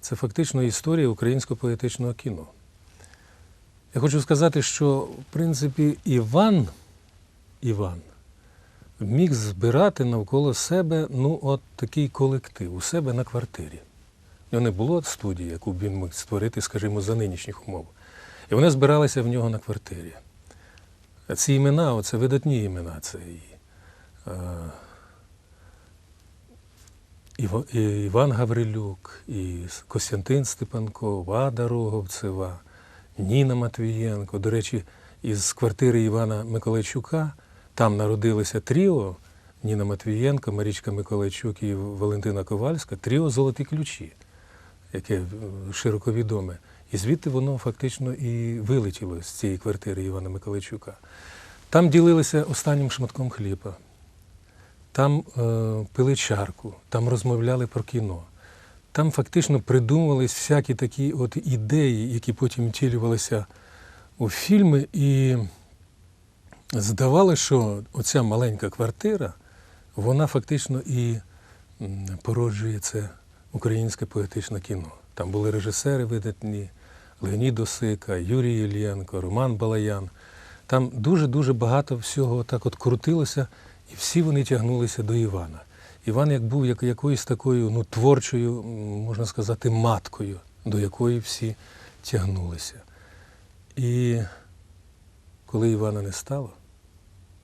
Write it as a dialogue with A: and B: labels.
A: це фактично історія українського поетичного кіно. Я хочу сказати, що в принципі Іван, Іван міг збирати навколо себе ну, от такий колектив у себе на квартирі. У нього не було студії, яку він міг створити, скажімо, за нинішніх умов. І вони збиралися в нього на квартирі. Ці імена, це видатні імена. Це і, е, Іван Гаврилюк, і Костянтин Степанков, Вада Роговцева, Ніна Матвієнко. До речі, із квартири Івана Миколайчука там народилося тріо Ніна Матвієнко, Марічка Миколайчук і Валентина Ковальська, тріо Золоті ключі, яке е, широко відоме. І звідти воно фактично і вилетіло з цієї квартири Івана Миколайчука. Там ділилися останнім шматком хліба, там е, пили чарку, там розмовляли про кіно. Там фактично придумувались всякі такі от ідеї, які потім втілювалися у фільми. І здавалося, що оця маленька квартира, вона фактично і породжує це українське поетичне кіно. Там були режисери видатні, Леонід Осика, Юрій Єлєнко, Роман Балаян. Там дуже-дуже багато всього так от крутилося, і всі вони тягнулися до Івана. Іван як був як, якоюсь такою ну, творчою, можна сказати, маткою, до якої всі тягнулися. І коли Івана не стало,